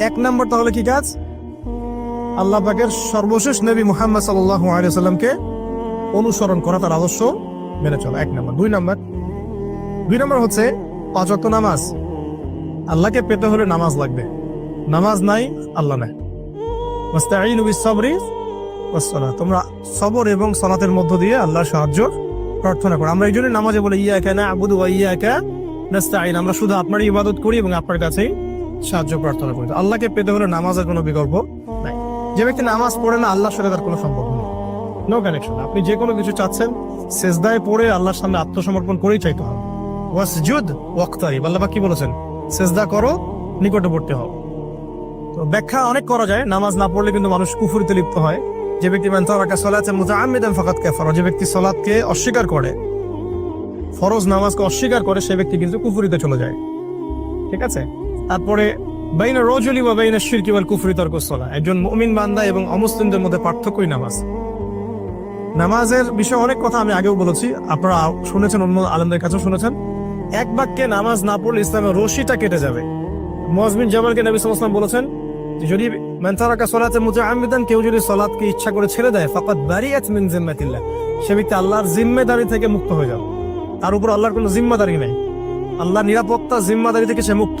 এক নম্বর তাহলে কি কাজ? আল্লাহ পাকের সর্বশেষ নবী মুহাম্মদ সাল্লাহ আলাইসাল্লামকে অনুসরণ করা তার আদর্শ মেনে চলা। এক নম্বর। দুই নম্বর। দুই নম্বর হচ্ছে পাঁচ ওয়াক্ত নামাজ। আল্লাহকে পেতে হলে নামাজ লাগবে। নামাজ নাই, আল্লাহ নাই। তোমরা সবর এবং সলাতের মধ্য দিয়ে আল্লাহর সাহায্য প্রার্থনা করো। আমরা এই জন্য নামাজে বলে, ইয়াকা না'বুদু ওয়া ইয়াকা নাস্তাঈন আমরা শুধু আপনারই ইবাদত করি এবং আপনার কাছেই সাহায্য প্রার্থনা করি। আল্লাহকে পেতে হলে নামাজের কোনো বিকল্প নাই। যে ব্যক্তি নামাজ পড়ে না, আল্লাহর সাথে তার কোনো সম্পর্ক নেই। নো কানেকশন আপনি যে কোনো কিছু চাচ্ছেন, সেজদায় পড়ে আল্লাহর সামনে আত্মসমর্পণ করেই চাইতে হবে। ওয়াক্তারিব আল্লাহ কি বলেছেন? সেজদা করো, নিকটবর্তী হও। তো ব্যাখ্যা অনেক করা যায়। নামাজ না পড়লে কিন্তু মানুষ কুফুরিতে লিপ্ত হয়। যে ব্যক্তি মান তারাকা সালাতান মুতাআম্মিদান ফাকাত কাফারা। যে ব্যক্তি সালাতকে অস্বীকার করে, ফরজ নামাজকে অস্বীকার করে, সে ব্যক্তি কিন্তু কুফুরিতে চলে যায়। ঠিক আছে? তারপরে বাইনা রজুলি বা বাইনা শিরকি ওয়াল কুফরি তর্ক সলা। একজন মুমিন বান্দা এবং অমুসলিমদের মধ্যে পার্থক্যই নামাজ। নামাজের বিষয়ে অনেক কথা আমি আগেও বলেছি, আপনারা শুনেছেন অন্য আলমদের কাছেও শুনেছেন। এক বাক্যে নামাজ না পড়লে ইসলামের রশিটা কেটে যাবে। মজমিন জামালকে নবী সাল্লাল্লাহু বলেছেন যদি মানতারাকা সলাতে মুতাআম্মিদান, কেউ যদি সলাতকে ইচ্ছা করে ছেড়ে দেয় ফাকাত বারিয়াত মিন জিম্মাতিল্লাহ। সে ব্যক্তি আল্লাহর জিম্মেদারি থেকে মুক্ত হয়ে যাবে। তার উপর আল্লাহর কোনো জিম্মাদারি নেই। আল্লাহ নিরাপত্তা জিম্মাদারি থেকে সে মুক্ত।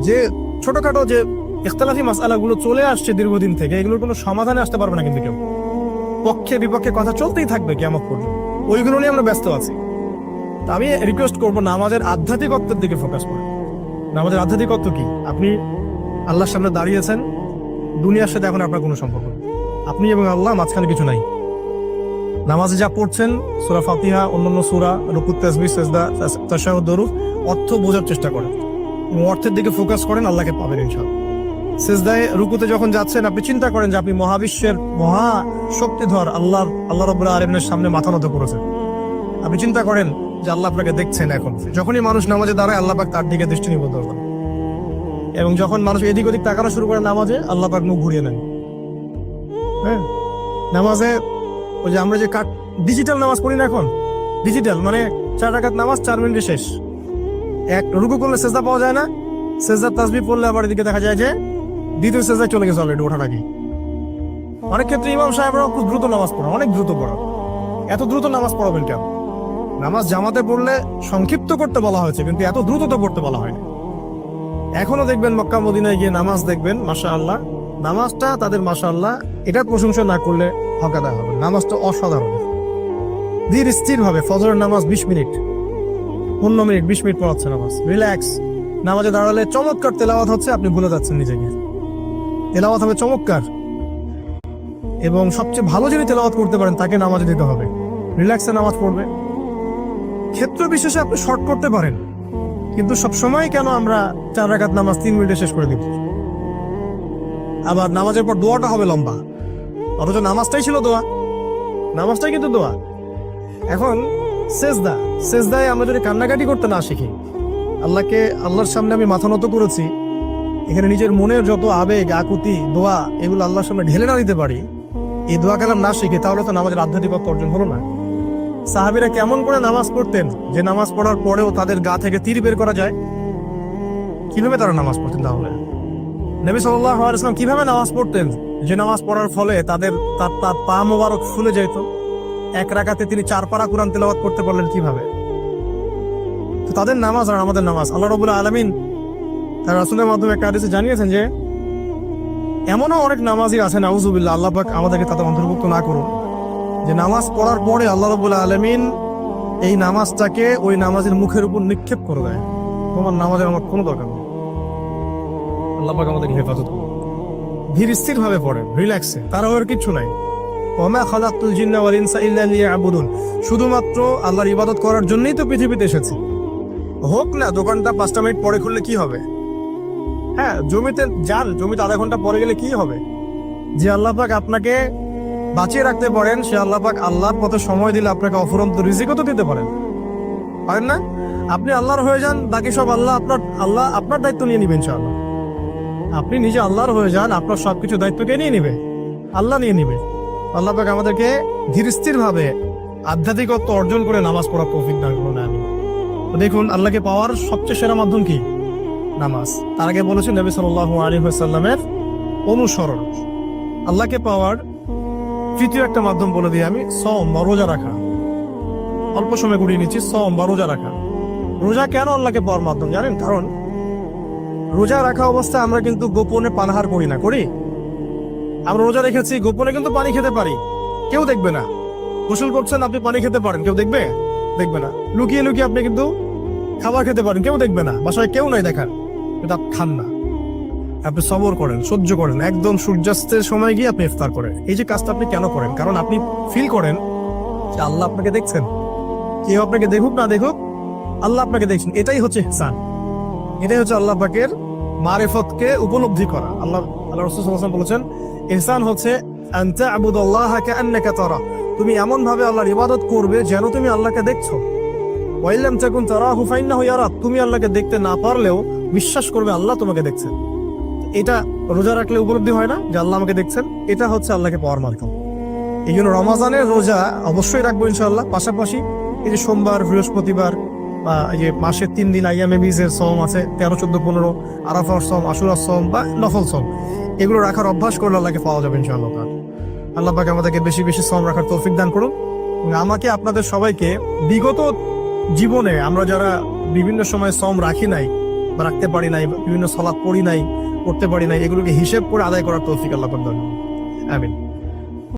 যে ছোটখাটো যে ইখতলাফি মাসালাগুলো চলে আসছে দীর্ঘদিন থেকে, এগুলোর কোনো সমাধানে আসতে পারবে না কিন্তু কেউ। পক্ষে বিপক্ষে কথা চলতেই থাকবে কেমন পর্যন্ত। ওইগুলো নিয়ে আমরা ব্যস্ত আছি। তা আমি রিকোয়েস্ট করব নামাজের আধ্যাত্মিকত্বের দিকে ফোকাস করে। নামাজের আধ্যাত্মিকত্ব কি? আপনি আল্লাহর সামনে দাঁড়িয়েছেন, দুনিয়ার সাথে এখন আপনার কোনো সম্পর্ক। আপনি এবং আল্লাহ মাঝখানে কিছু নাই। নামাজে যা পড়ছেন, সুরা ফাতিহা, অন্যান্য সুরা, রুকুত তাসবিহ, সেজদা তাশাহুদ দরুদ, অর্থ বোঝার চেষ্টা করেন। অর্থের দিকে ফোকাস করেন, আল্লাহকে পাবেন ইনশাআল্লাহ। সেজদায় রুকুতে যখন যাচ্ছেন, আপনি চিন্তা করেন যে আপনি মহাবিশ্বের মহা শক্তিধর আল্লাহ আল্লাহ রবুল্লাহ আলমের সামনে মাথা নত করেছেন। আপনি চিন্তা করেন যে আল্লাহ আপনাকে দেখছেন এখন। যখনই মানুষ নামাজে দাঁড়ায়, আল্লাহ তার দিকে দৃষ্টি নিবদ্ধ করেন। এবং যখন মানুষ এদিক ওদিক তাকানো শুরু করে নামাজে, আল্লাহ পাক মুখ ঘুরিয়ে নেন। হ্যাঁ? নামাজে ওই যে আমরা যে কাট ডিজিটাল নামাজ পড়ি না এখন? ডিজিটাল মানে চার রাকাত নামাজ, চার মিনিটে শেষ। এক রুকু করলে সেজদা পাওয়া যায় না। সেজদার তাসবি পড়লে আবার এদিকে দেখা যায় যে দ্বিতীয় সেজদায় চলে গেছে অলরেডি ওঠার আগে অনেক ক্ষেত্রে ইমাম সাহেবরা খুব দ্রুত নামাজ পড়া অনেক দ্রুত পড়া এত দ্রুত নামাজ পড়াবেন কেন? নামাজ জামাতে পড়লে সংক্ষিপ্ত করতে বলা হয়েছে, কিন্তু এত দ্রুত তো পড়তে বলা হয়নি। এখনও দেখবেন মক্কা মদিনায় গিয়ে নামাজ দেখবেন মাসা আল্লাহ নামাজটা তাদের মাসা আল্লাহ এটার প্রশংসা না করলে হকাদা হবে নামাজটা অসাধারণ। ধীর স্থির ভাবে ফজরের নামাজ বিশ মিনিট। পনেরো মিনিট, বিশ মিনিট পড়াচ্ছে নামাজ রিল্যাক্স নামাজে দাঁড়ালে চমৎকার তেলাওয়াত হচ্ছে, আপনি ভুলে যাচ্ছেন নিজেকে। তেলাওয়াত হবে চমৎকার। এবং সবচেয়ে ভালো যিনি তেলাওয়াত করতে পারেন, তাকে নামাজে দিতে হবে। রিল্যাক্সে নামাজ পড়বে। ক্ষেত্র বিশেষে আপনি শর্ট করতে পারেন। কিন্তু সবসময় কেন আমরা চার রাকাত নামাজ, তিন মিনিটে শেষ করে দিব? আবার নামাজের পর দোয়াটা হবে লম্বা। অথচ নামাজটাই ছিল দোয়া। নামাজটাই কিন্তু দোয়া। এখন সেজদা, সেজদায় আমরা যদি কান্নাকাটি করতে না শিখি। আল্লাহকে, আল্লাহর সামনে আমি মাথা নত করেছি। এখানে নিজের মনের যত আবেগ, আকুতি, দোয়া, এগুলো আল্লাহর সামনে ঢেলে না দিতে পারি। এই দোয়া কালাম না শিখি তাহলে তো নামাজের আধ্যাত্মিকত্ব অর্জন হলো না। সাহাবিরা কেমন করে নামাজ পড়তেন? যে নামাজ পড়ার পরেও তাদের গা থেকে তীর বের করা যায়? কীভাবে তারা নামাজ পড়তেন তাহলে? নবী সাল্লাহ ইসলাম কীভাবে নামাজ পড়তেন? যে নামাজ পড়ার ফলে তাদের তার পা মোবারক ফুলে যেত। এক রাকাতে তিনি চার পারা কোরআন তেলাওয়াত করতে পারলেন কীভাবে? তো তাদের নামাজ আর আমাদের নামাজ, আল্লাহ রবুল্লাহ আলমিন তার রাসুলের মাধ্যমে একটা হাদিসে জানিয়েছেন যে, এমনও অনেক নামাজই আছে, নাউজুবিল্লাহ, আল্লাহ পাক আমাদেরকে তাদের অন্তর্ভুক্ত না করুন। যে নামাজ পড়ার পরে আল্লাহ রবুল্লাহ আলমিন এই নামাজটাকে ওই নামাজের মুখের উপর নিক্ষেপ করে দেয়। তোমার নামাজের আমার কোনো দরকার নেই। আল্লাহ পাক আমাদের হেফাজত ধীর স্থির ভাবে পড়েন, রিল্যাক্সে তার ওর কিচ্ছু নাই। ওমা খালাকুল জিন্না ওয়াল ইনসা ইল্লা লিয়াবুদুন। শুধুমাত্র আল্লাহর ইবাদত করার জন্যই তো পৃথিবীতে এসেছি। হোক না, দোকানটা পাঁচটা মিনিট পরে খুললে কি হবে? হ্যাঁ জমিতে যান, জমিতে আধা ঘণ্টা পরে গেলে কি হবে? যে আল্লাহ পাক আপনাকে বাঁচিয়ে রাখতে পারেন, সে আল্লাহ পাক আল্লাহর পথে সময় দিলে আপনাকে অফুরন্ত রিজিকও তো দিতে পারেন। পারেন না? আপনি আল্লাহর হয়ে যান, বাকি সব আল্লাহ আপনার আল্লাহ আপনার দায়িত্ব নিয়ে নিবেন ইনশাআল্লাহ। আপনি নিজে আল্লাহর হয়ে যান, আপনার সবকিছু দায়িত্ব কে নিয়ে নিবে, আল্লাহ নিয়ে নিবে। আল্লাহ পাক আমাদেরকে ধীর স্থির ভাবে আধ্যাত্মিকত্ব অর্জন করে নামাজ পড়ার তৌফিক দান করুন আমি দেখুন, আল্লাহকে পাওয়ার সবচেয়ে সেরা মাধ্যম কি? নামাজ। তার আগে বলেছেন নবী সাল্লাহ আলী সাল্লামের অনুসরণ। আল্লাহকে পাওয়ার তৃতীয় একটা মাধ্যম বলে দিই আমি সম বা রোজা রাখা। অল্প সময় গুড়িয়ে নিচ্ছি সম বা রোজা রাখা। রোজা কেন আল্লাহকে পাওয়ার মাধ্যম? জানেন, কারণ রোজা রাখা অবস্থায় আমরা কিন্তু গোপনে পানাহার করি না, করি? আমরা রোজা রেখেছি, গোপনে কিন্তু পানি খেতে পারি। কেউ দেখবে না। গোসল করছেন, আপনি পানি খেতে পারেন। কেউ দেখবে? দেখবে না। লুকিয়ে লুকিয়ে আপনি কিন্তু খাবার খেতে পারেন। কেউ দেখবে না। বাসায় কেউ নাই দেখার। আপনি খান না। আপনি সবর করেন, সহ্য করেন। একদম সূর্যাস্তের সময় গিয়ে আপনি ইফতার করেন। এই যে কাজটা আপনি কেন করেন? কারণ আপনি ফিল করেন যে আল্লাহ আপনাকে দেখছেন। কেউ আপনাকে দেখুক, না দেখুক, আল্লাহ আপনাকে দেখছেন। এটাই হচ্ছে ইহসান। এটাই হচ্ছে আল্লাহ পাকের মারেফতকে উপলব্ধি করা। আল্লাহ আল্লাহ রসুল ওয়াসাল্লাম বলেছেন ইহসান হচ্ছে আনতা আবুদাল্লাহ কান্নাকা তারা। তুমি এমন ভাবে আল্লাহর ইবাদত করবে যেন তুমি আল্লাহকে দেখছ। ওয়াইলাম তাকুন তারাহু ফাইন্নাহু ইয়ারাক। তুমি আল্লাহকে দেখতে না পারলেও বিশ্বাস করবে আল্লাহ তোমাকে দেখছেন। এটা রোজা রাখলে উপলব্ধি হয় না যে আল্লাহ আমাকে দেখছেন? এটা হচ্ছে আল্লাহকে পাওয়ার মাধ্যম। এই জন্য রমাজানের রোজা অবশ্যই রাখব ইনশাআল্লাহ। পাশাপাশি এই যে সোমবার, বৃহস্পতিবার যে মাসের তিন দিন আইয়ামে বীজের সম আছে, তেরো, চোদ্দ, পনেরো, আরাফার সম আশুরার সম বা নফল সম এগুলো রাখার অভ্যাস করলে আল্লাহকে পাওয়া যাবে ইনশাআল্লাহ। আল্লাহ পাকে আমাদেরকে বেশি বেশি সম রাখার তৌফিক দান করুন আমাকে আপনাদের সবাইকে বিগত জীবনে আমরা যারা বিভিন্ন সময় সম রাখি নাই বা রাখতে পারি নাই, বিভিন্ন সলাপ পড়ি নাই করতে পারি নাই, এগুলোকে হিসেব করে আদায় করার তৌফিক আল্লাহ দান। আমিন